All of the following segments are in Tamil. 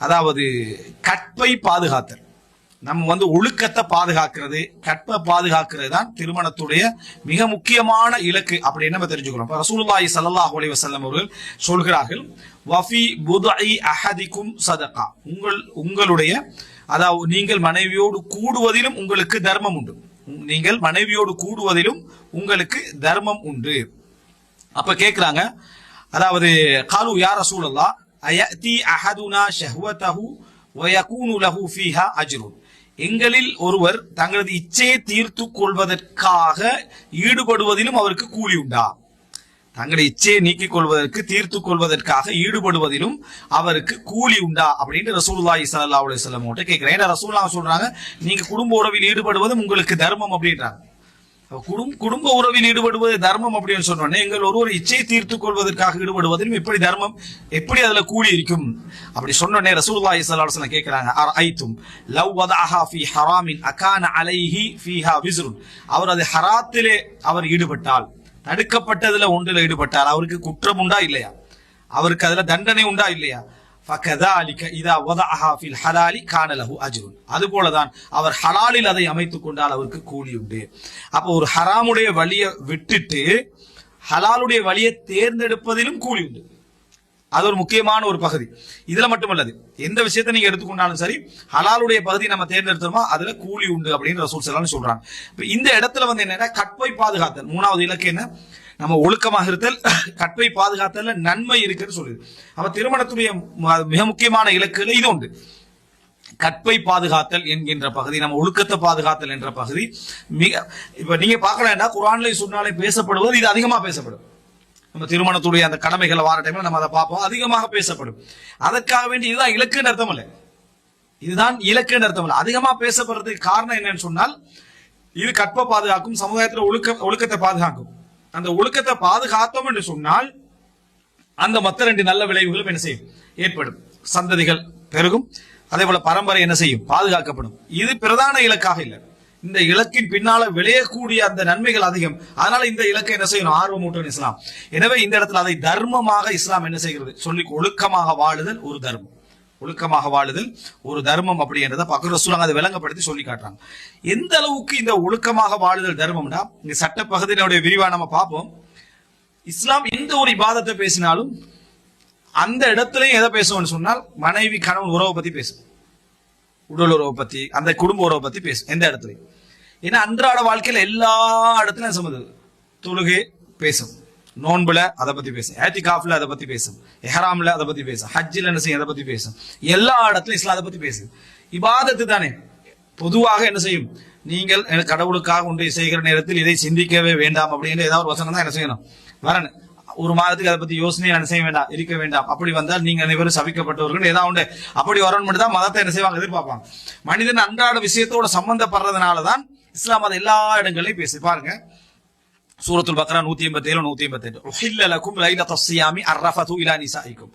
அதாவது கற்பை பாதுகாத்தல். நம்ம வந்து ஒழுக்கத்தை பாதுகாக்கிறது கற்பை பாதுகாக்கிறது தான் திருமணத்துடைய மிக முக்கியமான இலக்கு அப்படின்னு நம்ம தெரிஞ்சுக்கிறோம். இப்ப ரசூலுல்லாஹி சல்லாஹ் அலைஹி வஸல்லம் அவர்கள் சொல்கிறார்கள் வஃபி புதை அஹதிக்கும் சதகா உங்கள் உங்களுடைய அதாவது நீங்கள் மனைவியோடு கூடுவதிலும் உங்களுக்கு தர்மம் உண்டு. நீங்கள் மனைவியோடு கூடுவதிலும் உங்களுக்கு தர்மம் உண்டு. அப்ப கேட்கிறாங்க அதாவது காலு யார் ரசூலல்லா அயதி அஹதுனா ஷஹ்வதஹு வயகூனு லஹு ஃபீஹா அஜ்ருன் எங்களில் ஒருவர் தங்களது இச்சையை தீர்த்து கொள்வதற்காக ஈடுபடுவதிலும் அவருக்கு கூலி உண்டா? தங்களுடைய இச்சையை நீக்கிக் கொள்வதற்கு தீர்த்து கொள்வதற்காக ஈடுபடுவதிலும் அவருக்கு கூலி உண்டா? அப்படின்னு ரசூல்லா இசல்லா அலைஹி வஸல்லம் கிட்ட கேட்கிறேன் ஏன்னா ரசூல்லா சொல்றாங்க நீங்க குடும்ப உறவில் ஈடுபடுவதும் உங்களுக்கு தர்மம் அப்படின்றாங்க. குடும் குடும்ப உறவில் ஈடுபடுவது தர்மம் அப்படின்னு சொன்னோன்னே எங்கள் ஒருவர் இச்சை தீர்த்து கொள்வதற்காக ஈடுபடுவதிலும் எப்படி தர்மம் எப்படி அதுல கூலி இருக்கும் அப்படி சொன்னோடனே ரசூல்லா ஸல்லல்லாஹு கேட்கிறாங்க வஸல்லம் லவ் வதாஹா ஃபி ஹராமின் அகான அலைஹி ஃபீஹா விஸ்ருன். அவர் அது ஹராத்திலே அவர் ஈடுபட்டால் தடுக்கப்பட்டதுல ஒன்றில் ஈடுபட்டால் அவருக்கு குற்றம் உண்டா இல்லையா? அவருக்கு அதுல தண்டனை உண்டா இல்லையா? அதுபோலதான் அவர் ஹலாலில் அதை அமைத்துக் கொண்டால் அவருக்கு கூலி உண்டு. அப்போ ஒரு ஹராமுடைய வழிய விட்டுட்டு ஹலாலுடைய வழியை தேர்ந்தெடுப்பதிலும் கூலி உண்டு. அது ஒரு முக்கியமான ஒரு பகுதி. இதுல மட்டுமல்லது எந்த விஷயத்தை நீங்க எடுத்துக்கொண்டாலும் சரி ஹலாலுடைய பகுதி நம்ம தேர்ந்தெடுத்தோமா அதுல கூலி உண்டு அப்படின்னு ரசூல் செல்லாம் சொல்றாங்க. இந்த இடத்துல வந்து என்னன்னா கற்பை பாதுகாத்தல். மூணாவது இலக்கு என்ன? நம்ம ஒழுக்கமாக இருத்தல் கற்பை பாதுகாத்தல நன்மை இருக்குன்னு சொல்லுது. அப்ப திருமணத்துடைய ம- மிக முக்கியமான இலக்குல இது உண்டு. கற்பை பாதுகாத்தல் என்கின்ற பகுதி நம்ம ஒழுக்கத்தை பாதுகாத்தல் என்ற பகுதி. மிக இப்ப நீங்க பார்க்கலாம்னா குரான்ல சொன்னாலே பேசப்படுவது இது அதிகமா பேசப்படும். நம்ம திருமணத்துடைய அந்த கடமைகளை வார டைம்ல நம்ம அதை பார்ப்போம் அதிகமாக பேசப்படும். அதற்காக வேண்டி இதுதான் இலக்குன்னு அர்த்தம் இல்லை. இதுதான் இலக்குன்னு அர்த்தம் இல்லை. அதிகமா பேசப்படுறதுக்கு காரணம் என்னன்னு சொன்னால் இது கற்பை பாதுகாக்கும் சமுதாயத்துல ஒழுக்க ஒழுக்கத்தை பாதுகாக்கும். அந்த ஒழுக்கத்தை பாதுகாத்தோம் என்று சொன்னால் அந்த மத்த ரெண்டு நல்ல விளைவுகளும் என்ன செய்யும்? ஏற்படும். சந்ததிகள் பெருகும். அதே போல பரம்பரை என்ன செய்யும்? பாதுகாக்கப்படும். இது பிரதான இலக்காக இல்லை. இந்த இலக்கின் பின்னால விளையக்கூடிய அந்த நன்மைகள் அதிகம். அதனால இந்த இலக்கை என்ன செய்யணும்? ஆர்வமூட்டும் இஸ்லாம். எனவே இந்த இடத்துல அதை தர்மமாக இஸ்லாம் என்ன செய்கிறது? சொல்லி ஒழுக்கமாக வாழுதல் ஒரு தர்மம். ஒழுக்கமாக வாழுதல் ஒரு தர்மம் அப்படின்றத பக்கத்துல சொல்லுவாங்க அதை விளங்கப்படுத்தி சொல்லி காட்டுறாங்க. எந்த அளவுக்கு இந்த ஒழுக்கமாக வாழுதல் தர்மம்னா இந்த சட்ட பகுதியினுடைய விரிவா நம்ம பார்ப்போம். இஸ்லாம் எந்த ஒரு இபாதத்தை பேசினாலும் அந்த இடத்துலயும் எதை பேசுவோம்னு சொன்னால் மனைவி கணவன் உறவை பத்தி பேசும். உடல் உறவை பத்தி அந்த குடும்ப உறவை பத்தி பேசும் எந்த இடத்துலயும். ஏன்னா அன்றாட வாழ்க்கையில எல்லா இடத்துலயும் சம்மது தொழுகை பேசும். நோன்புல அதை பத்தி பேசும். ஏத்திகாஃப்ல அதை பத்தி பேசும். எஹராம்ல அதை பத்தி பேசும். ஹஜ்ஜில் என்ன செய்யும்? அதை பத்தி பேசும். எல்லா இடத்துலயும் இஸ்லாம் அதை பத்தி பேசுது. இபாதத்து தானே. பொதுவாக என்ன செய்யும்? நீங்கள் எனக்கு கடவுளுக்காக ஒன்றை செய்கிற நேரத்தில் இதை சிந்திக்கவே வேண்டாம் அப்படின்னு ஏதாவது ஒரு வசனம் தான் என்ன செய்யணும்? வரணும். ஒரு மாதத்துக்கு அதை பத்தி யோசனை என்ன செய்ய வேண்டாம்? இருக்க வேண்டாம். அப்படி வந்தால் நீங்க அனைவரும் சபிக்கப்பட்டவர்கள் ஏதாவது உண்டு. அப்படி வரணும் மட்டும் தான் மதத்தை என்ன செய்வாங்க? எதிர்பார்ப்பாங்க. மனிதன் அன்றாட விஷயத்தோட சம்பந்தப்படுறதுனால தான் இஸ்லாம் அதை எல்லா இடங்களையும் பேசி பாருங்க. சூரத்துல் பக்ரா நூத்தி எண்பத்தி ஏழு நூத்தி எண்பத்தி எட்டு ஹில்லலக்கும் லைல தஸ்யாமி அர்ரஃபது இலா நிசாயிக்கும்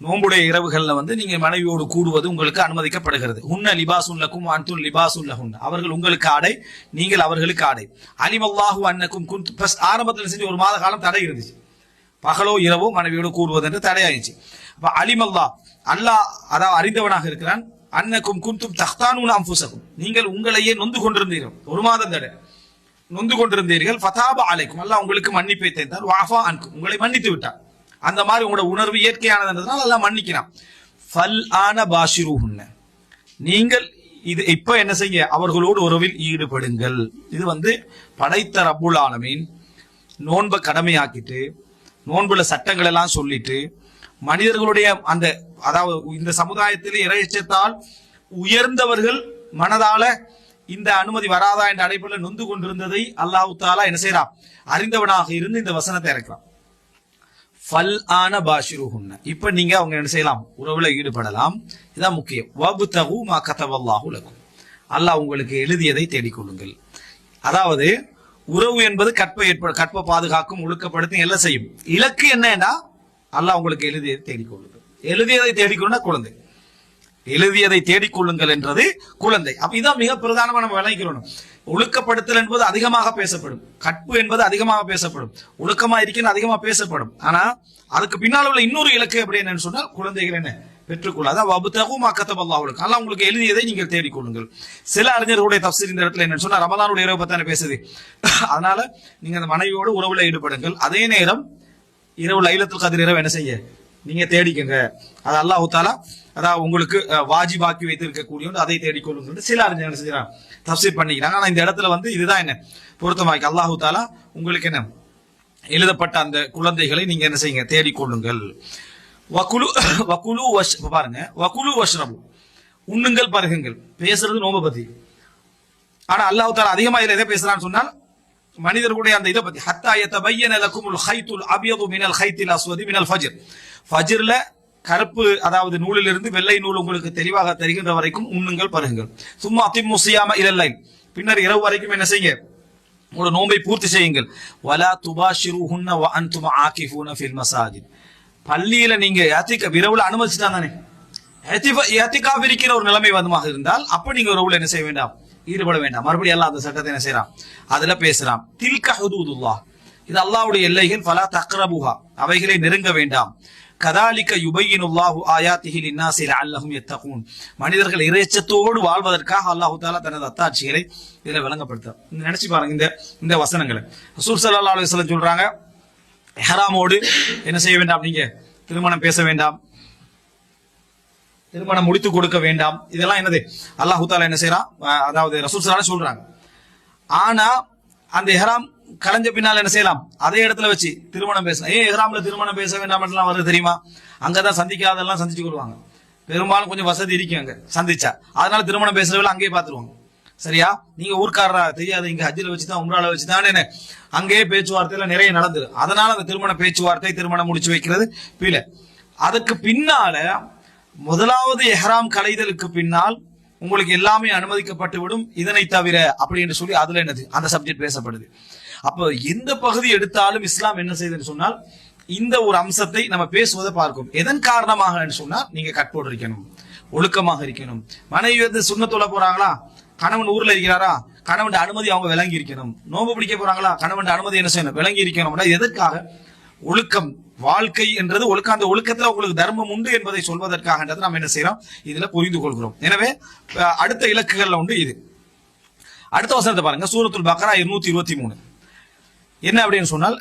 நோம்புடைய இரவுகள்ல வந்து நீங்க மனைவியோடு கூடுவது உங்களுக்கு அனுமதிக்கப்படுகிறது உன்ன லிபாசுல்லக்கும் லக்கும் அன்துன் அவர்கள் உங்களுக்கு ஆடை நீங்கள் அவர்களுக்கு ஆடை அலிமல்லாஹு அன்னக்கும் குன் பஸ் ஆரம்பத்தில் செஞ்சு ஒரு மாத காலம் தடை இருந்துச்சு பகலோ இரவோ மனைவியோடு கூடுவது என்று தடையாயிடுச்சு அப்ப அலிமல்லா அல்லாஹ் அதாவது அறிந்தவனாக இருக்கிறான் அன்னக்கும் குந்தும் தஹ்தானு அம்புசகும் நீங்கள் உங்களையே நொந்து கொண்டிருந்தீர்கள் ஒரு மாதம் தடை நொந்து கொண்டிருந்தீர்கள். ஃபதாபா அலைக்கும். அல்லா உங்களுக்கு மன்னிப்பை தந்தார். வாஃபா அன்கும். உங்களை மன்னித்து விட்டார். அந்த மாதிரி உங்களோட உணர்வு இயற்கையானதுன்றதுனால அல்லாஹ் மன்னிக்கிறான். ஃபல் ஆன பாஷிருஹுன்ன. நீங்கள் இது இப்ப என்ன செய்ய? அவர்களோடு உறவில் ஈடுபடுங்கள். இது வந்து படைத்த ரபுல் ஆலமீன். நோன்பை கடமையாக்கிட்டு நோன்புல சட்டங்கள் எல்லாம் சொல்லிட்டு மனிதர்களுடைய அந்த அதாவது இந்த சமுதாயத்தில் இறைச்சத்தால் உயர்ந்தவர்கள் மனதால இந்த அனுமதி வராதா என்ற அடைப்புல நொந்து கொண்டிருந்ததை அல்லாஹு தாலா என்ன செய்யறான் அறிந்தவனாக இருந்து இந்த வசனத்தை இறக்கலாம் ஃபல் ஆன பாஷிருஹுன்ன. இப்ப நீங்க அவங்க என்ன செய்யலாம்? உறவுல ஈடுபடலாம். இதான் முக்கியம். வபுதகு மா கதவல்லாஹு லகும் அல்லாஹ் உங்களுக்கு எழுதியதை தேடிக்கொள்ளுங்கள். அதாவது உறவு என்பது கற்பை ஏற்ப கற்பை பாதுகாக்கும் ஒழுக்கப்படுத்தும் எல்லாம் செய்யும். இலக்கு என்னன்னா அல்லாஹ் உங்களுக்கு எழுதியதை தேடிக்கொள்ளுங்கள். எழுதியதை தேடிக்கொள்ளுனா குழந்தை. எழுதியதை தேடிக்கொள்ளுங்கள் என்றது குழந்தை. அப்ப இதான் மிக பிரதானமா நம்ம விளங்கிக்கிறோம் ஒழுக்கப்படுத்தல் என்பது அதிகமாக பேசப்படும். கற்பு என்பது அதிகமாக பேசப்படும். ஒழுக்கமா இருக்கணும் அதிகமா பேசப்படும். ஆனா அதுக்கு பின்னால் உள்ள இன்னொரு இலக்கு அப்படி என்னன்னு சொன்னால் குழந்தைகள் என்ன? பெற்றுக்கொள்ளாத வபுத்தகும் அக்கத்தம் அல்லாஹுக்கு அல்லாஹ் உங்களுக்கு எழுதியதை நீங்கள் தேடிக்கொள்ளுங்கள் சில அறிஞர்களுடைய தப்சீர் இந்த இடத்துல என்னன்னு சொன்னா ரமதானுடைய இரவு பத்தான பேசுது. அதனால நீங்க அந்த மனைவியோடு உறவுல ஈடுபடுங்கள். அதே நேரம் இரவு லைலத்துல் கதிர் இரவு என்ன செய்ய? நீங்க தேடிக்கங்க. அது அல்லாஹ் தாலா அதாவது உங்களுக்கு வாஜி வாஜிபாக்கி வைத்திருக்கக்கூடிய இருக்கக்கூடிய அதை தேடிக்கொள்ளுங்க சில அறிஞர் என்ன செஞ்சாங்க தப்சீர் பண்ணிக்கிறாங்க. ஆனா இந்த இடத்துல வந்து இதுதான் என்ன? பொருத்தமாக்கி அல்லாஹு தாலா உங்களுக்கு என்ன? எழுதப்பட்ட அந்த குழந்தைகளை நீங்க என்ன செய்யுங்க? தேடிக்கொள்ளுங்கள். வக்குலு வக்குலு வஷ் பாருங்க. வக்குலு வஷ்ரபு. உண்ணுங்கள் பருகுங்கள். பேசுறது நோம்பு பத்தி. ஆனா அல்லாஹு தாலா அதிகமா இதுல எதை பேசுறான்னு சொன்னால் மனிதர்களுடைய அந்த இதை பத்தி ஹத்தா யதபய்யன லக்குமுல் ஹைத்துல் அபியது மினல் ஹைத்தில் அஸ்வதி மினல் ஃபஜ்ர். ஃபஜிர்ல கருப்பு அதாவது நூலிலிருந்து வெள்ளை நூல் உங்களுக்கு தெளிவாக தெரிகின்ற வரைக்கும் உண்ணுங்கள் பருகுங்கள். சும்மா அத்திமுசியாம இல்லை பின்னர் இரவு வரைக்கும் என்ன செய்யுங்க? உங்களோட நோன்பை பூர்த்தி செய்யுங்கள். வலா துபாஷிருஹுன்ன வ அன்தும் ஆகிஃபூன ஃபில் மசாஜித். பள்ளியில நீங்க யாத்திக்க விரவுல அனுமதிச்சுட்டான் தானே? ஏத்திகாப் இருக்கிற ஒரு நிலைமை வந்தமாக இருந்தால் அப்ப நீங்க உறவுல என்ன செய்ய வேண்டாம்? ஈடுபட வேண்டாம். மறுபடியும் எல்லாம் அந்த சட்டத்தை என்ன செய்யறான் அதுல பேசுறான். தில்க ஹுதூதுல்லாஹ். இது அல்லாஹ்வுடைய எல்லைகள். பல தக்ரபுஹா. அவைகளை நெருங்க வேண்டாம். கதாலிக்க யுபையினுல்லாஹு ஆயாத்திஹி லின்னாசி லஅல்லஹும் யத்தகூன். மனிதர்கள் இறைச்சத்தோடு வாழ்வதற்காக அல்லாஹ் தஆலா தனது அத்தாட்சிகளை இதில் விளங்கப்படுத்த நினைச்சு பாருங்க இந்த இந்த வசனங்களை. ரசூல் ஸல்லல்லாஹு அலைஹி வஸல்லம் சொல்றாங்க இஹ்ராமோடு என்ன செய்ய வேண்டாம் நீங்க? திருமணம் பேச வேண்டாம். திருமணம் முடித்து கொடுக்க வேண்டாம். இதெல்லாம் என்னது? அல்லாஹு தாலா என்ன செய்யறான் அதாவது ரசூல் சாரா சொல்றாங்க. ஆனா அந்த எஹராம் கலைஞ்ச பின்னால் என்ன செய்யலாம்? அதே இடத்துல வச்சு திருமணம் பேசலாம். ஏன் எஹ்ராம்ல திருமணம் பேச வேண்டாம் எல்லாம் வருது தெரியுமா? அங்கதான் சந்திக்காதெல்லாம் சந்திச்சு கொள்வாங்க பெரும்பாலும் கொஞ்சம் வசதி இருக்கும் அங்க. சந்திச்சா. அதனால திருமணம் பேசுறவங்கள அங்கேயே பாத்துருவாங்க சரியா? நீங்க ஊர்க்காரரா? தெரியாது. இங்க ஹஜ்ஜில் வச்சு தான் உம்ரால வச்சு தான் என்ன? அங்கேயே பேச்சுவார்த்தையில நிறைய நடந்தது அதனால அந்த திருமண பேச்சுவார்த்தை திருமணம் முடிச்சு வைக்கிறது பில. அதுக்கு பின்னால முதலாவது எஹ்ராம் கலைதலுக்கு பின்னால் உங்களுக்கு எல்லாமே அனுமதிக்கப்பட்டு விடும் இதனை தவிர அப்படி என்று சொல்லி அதுல என்னது? அந்த சப்ஜெக்ட் பேசப்படுது. அப்போ எந்த பகுதி எடுத்தாலும் இஸ்லாம் என்ன செய்யுதுன்னு சொன்னால் இந்த ஒரு அம்சத்தை நம்ம பேசுவதை பார்க்கும். எதன் காரணமாக சொன்னால் நீங்க கட்போடு இருக்கணும் ஒழுக்கமாக இருக்கணும். மனைவி வந்து சுண்ணத்தோட போறாங்களா? கணவன் ஊர்ல இருக்கிறாரா? கணவன் அனுமதி அவங்க விளங்கி இருக்கணும் நோம்பு பிடிக்க போறாங்களா? கணவன் அனுமதி என்ன செய்யணும்? விளங்கி இருக்கணும் எதற்காக? ஒழுக்கம் வாழ்க்கை என்றது ஒழுக்க அந்த ஒழுக்கத்துல உங்களுக்கு தர்மம் உண்டு என்பதை சொல்வதற்காக நாம் என்ன செய்யறோம்? இதுல புரிந்து கொள்கிறோம். எனவே அஹ், அடுத்த இலக்குகள்ல உண்டு இது. அடுத்த வசனத்தை பாருங்க. சூரத்துல் பக்ரா இருநூத்தி இருபத்தி மூணு. என்ன அப்படின்னு சொன்னால்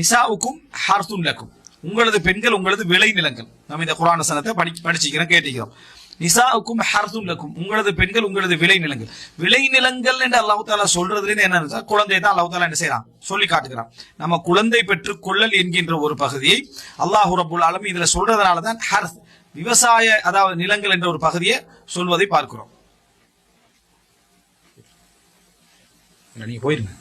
நிசாவுக்கும் ஹார்த்துன் லக்கும். உங்களது பெண்கள் உங்களது விளை நிலங்கள் நம்ம இந்த குரான சனத்தை படி படிச்சுக்கிறோம் கேட்டுக்கிறோம். நிசாவுக்கும் ஹர்தும் லக்கும். உங்களது பெண்கள் உங்களது விளை நிலங்கள் விளை நிலங்கள் என்று அல்லாஹு தாலா சொல்றதுல என்ன குழந்தை தான் அல்லாஹு தாலா என்ன செய்யறான் சொல்லி காட்டுகிறான். நம்ம குழந்தை பெற்று கொள்ளல் என்கின்ற ஒரு பகுதியை அல்லாஹு ரபுல் ஆலம் இதுல சொல்றதுனால தான் ஹர்த் விவசாய அதாவது நிலங்கள் என்ற ஒரு பகுதியை சொல்வதை பார்க்கிறோம். நீ நீங்க போயிருங்க.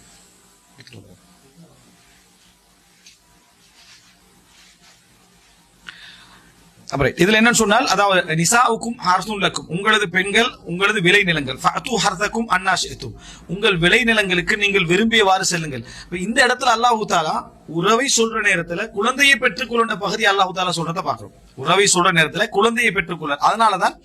அப்புறம் இதுல என்னன்னு சொன்னால் அதாவது நிசாவுக்கும் ஹர்சும் லக்கும். உங்களது பெண்கள் உங்களது விளை நிலங்கள் ஃபத்து ஹர்தக்கும் அன்னாஷித்தும் உங்கள் விளை நிலங்களுக்கு நீங்கள் விரும்பியவாறு செல்லுங்கள். இப்போ இந்த இடத்துல அல்லாஹு தாலா உறவை சொல்ற நேரத்துல குழந்தையை பெற்றுக்கொள்ள பகுதி அல்லாஹு தாலா சொல்றத பாக்குறோம் உறவை சொல்ற நேரத்துல குழந்தையை பெற்றுக்கொள்ள. அதனாலதான்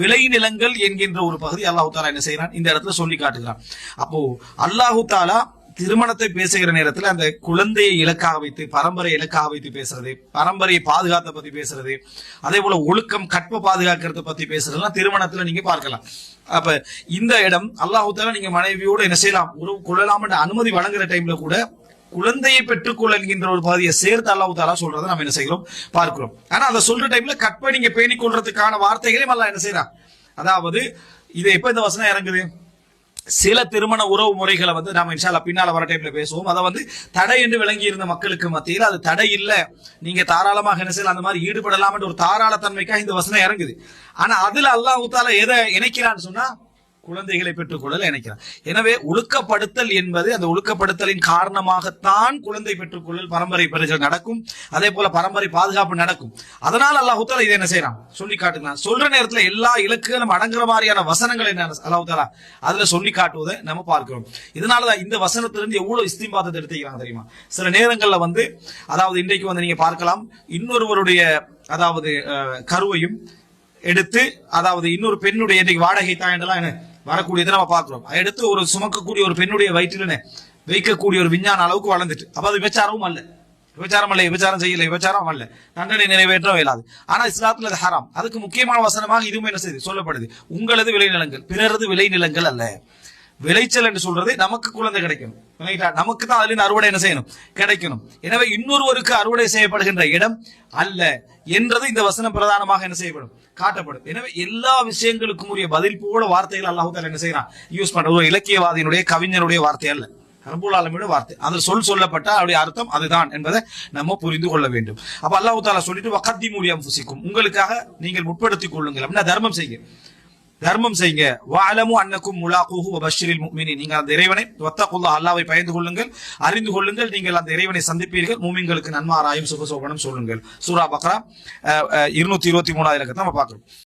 விளை நிலங்கள் என்கின்ற ஒரு பகுதி அல்லாஹு தாலா என்ன செய்யறான் இந்த இடத்துல சொல்லி காட்டுகிறான். அப்போ அல்லாஹு தாலா திருமணத்தை பேசுகிற நேரத்துல அந்த குழந்தையை இலக்காக வைத்து பரம்பரை இலக்காக வைத்து பேசுறது பரம்பரையை பாதுகாத்த பத்தி பேசுறது அதே போல ஒழுக்கம் கற்ப பாதுகாக்கிறத பத்தி பேசுறதுலாம் திருமணத்துல நீங்க பார்க்கலாம். அப்ப இந்த இடம் அல்லாஹு நீங்க மனைவியோடு என்ன செய்யலாம்? உறவு கொள்ளலாம் என்ற அனுமதி வழங்குற டைம்ல கூட குழந்தையை பெற்றுக்கொள்ள என்கின்ற ஒரு பகுதியை சேர்த்து அல்லாஹு தாலா சொல்றதை நம்ம என்ன செய்கிறோம்? பார்க்கிறோம். ஆனா அதை சொல்ற டைம்ல கற்பை நீங்க பேணிக் கொள்றதுக்கான வார்த்தைகளையும் அல்லாஹ் என்ன செய்யறான்? அதாவது இது எப்ப இந்த வசனம் இறங்குது? சில திருமண உறவு முறைகளை வந்து நம்ம இன்ஷால பின்னால வர டைம்ல பேசுவோம். அதை வந்து தடை என்று விளங்கி இருந்த மக்களுக்கு மத்தியில் அது தடை இல்லை. நீங்க தாராளமாக என்ன செய்யலாம் அந்த மாதிரி ஈடுபடலாம் ஒரு தாராளத்தன்மைக்காக இந்த வசனம் இறங்குது. ஆனா அதுல அல்லாஹ் எதை இணைக்கிறான்னு சொன்னா குழந்தைகளை பெற்றுக்கொள்ளல் இணைக்கிறான் எனவே ஒழுக்கப்படுத்தல் என்பது அந்த ஒழுக்கப்படுத்தலின் காரணமாகத்தான் குழந்தை பெற்றுக்கொள்ளல் பரம்பரை பெறுதல் நடக்கும். அதே போல பரம்பரை பாதுகாப்பு நடக்கும். அதனால் அல்லாஹுத்தாலா இதை என்ன செய்யறான் சொல்லி காட்டுகிறான். சொல்ற நேரத்துல எல்லா இலக்குகளும் அடங்குற மாதிரியான வசனங்கள் என்ன அல்லாஹுத்தாலா அதுல சொல்லி காட்டுவதை நம்ம பார்க்கிறோம். இதனாலதான் இந்த வசனத்திலிருந்து எவ்வளவு இஸ்திம்பாதத்தை எடுத்துக்கிறாங்க தெரியுமா? சில நேரங்கள்ல வந்து அதாவது இன்றைக்கு வந்து நீங்க பார்க்கலாம் இன்னொருவருடைய அதாவது அஹ், கருவையும் எடுத்து அதாவது இன்னொரு பெண்ணுடைய இன்னைக்கு வாடகை தாயண்டெல்லாம் என்ன? வரக்கூடியதை நம்ம பார்க்குறோம். எடுத்து ஒரு சுமக்கக்கூடிய ஒரு பெண்ணுடைய வயிற்றில் வைக்கக்கூடிய ஒரு விஞ்ஞான அளவுக்கு வளர்ந்துட்டு. அப்போ அது விபச்சாரமும் அல்ல. விபச்சாரம் அல்ல விபச்சாரம் செய்யல விபச்சாரம் அல்ல. தண்டனை நிறைவேற்ற இயலாது. ஆனா இஸ்லாத்துல அது ஹராம். அதுக்கு முக்கியமான வசனமாக இதுவும் என்ன செய்யுது சொல்லப்படுது. உங்களது விளைநிலங்கள் பிறரது விளைநிலங்கள் அல்ல. விளைச்சல் என்று சொல்றது நமக்கு குழந்தை கிடைக்கணும். நமக்கு தான் அதுல அறுவடை என்ன செய்யணும்? கிடைக்கணும். எனவே இன்னொருவருக்கு அறுவடை செய்யப்படுகின்ற இடம் அல்ல. என்றது இந்த வசனம் பிரதானமாக என்ன செய்யப்படும்? காட்டப்படும். எனவே எல்லா விஷயங்களுக்கும் உரிய பதில் போல வார்த்தைகள் அல்லாஹால என்ன செய்யறான்? யூஸ் பண்ற ஒரு இலக்கியவாதியினுடைய கவிஞனுடைய வார்த்தை அல்ல. ரபுல் வார்த்தை. அதில் சொல் சொல்லப்பட்ட அவருடைய அர்த்தம் அதுதான் என்பதை நம்ம புரிந்து கொள்ள வேண்டும். அப்ப அல்லாஹு தாலா சொல்லிட்டு வக்கத்தி மூலியம் புசிக்கும் உங்களுக்காக நீங்கள் முற்படுத்திக் கொள்ளுங்கள். அப்படின்னா தர்மம் செய்யுங்க தர்மம் செய்யுங்க. வாழமும் அன்னக்கும் முலாக்குஹு வபஷிரில் முஃமினீன் நீங்கள் அந்த இறைவனை வத்தகுல்லா அல்லாவை பயந்து கொள்ளுங்கள். அறிந்து கொள்ளுங்கள். நீங்கள் அந்த இறைவனை சந்திப்பீர்கள். மூமிங்களுக்கு நன்மாராயும் சுபசோபனம் சொல்லுங்கள். சூரா பக்ரா இருநூத்தி இருபத்தி மூணாயிரம் நம்ம பார்க்கிறோம்.